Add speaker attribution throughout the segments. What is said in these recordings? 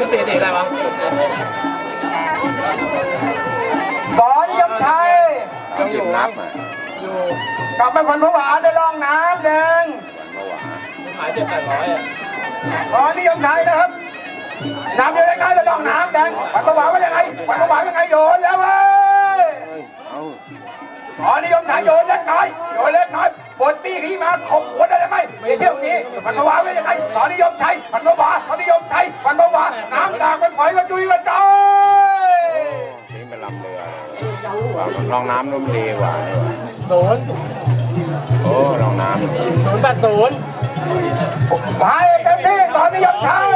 Speaker 1: ชื่อสีสีอะไรวะ
Speaker 2: สอนยมชัย
Speaker 3: ต้องหยิบนับอะอำ
Speaker 2: กลับไปพันผวาได้ลองน้ำหนึ่ง
Speaker 3: พันผวา
Speaker 1: หายเจ็ดแปดร้อยอะ
Speaker 2: สอนนิยมชัยนะครับน้ำอยู่ใกล้ๆแล้วลองน้ำแดงพันผวาว่ายังไงพัน นิยมไทยโยนเล็กน้อยโยนเล็กน้อยบนปีขี้มาขบหัวได้ไหมไม่เที่ยวนี้พันพระหวานว่ายังไงขอนิยมไทยพันพระหวานขอนิยมไทยพันพระหวานน้ำตากมันถอยกระจุยกระจาย
Speaker 3: ทิ้งเป็นลำเรือว่ามันลองน้ำนุ่มดีกว่านี่หว่า
Speaker 1: ศูนย์
Speaker 3: โอ้ลองน้ำ
Speaker 1: ศูนย์แปดศูนย์
Speaker 2: ไปเต็มที่ขอนิยมไทย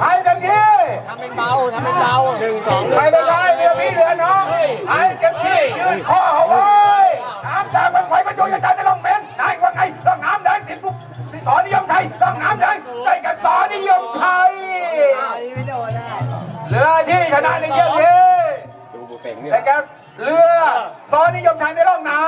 Speaker 2: ไปเต็มที่ท
Speaker 1: ำเป็นเบาทำเป็นเบาหนึ่งส
Speaker 2: องไม่เป็นไรเรือพี่เรือน้องไอ้เก็บที่ยืนคอ ชนะในเยี่ยมนี้
Speaker 3: ดูบุเซ็งนี่
Speaker 2: ได้แก่เรือสอนิยมไทยในร่องน้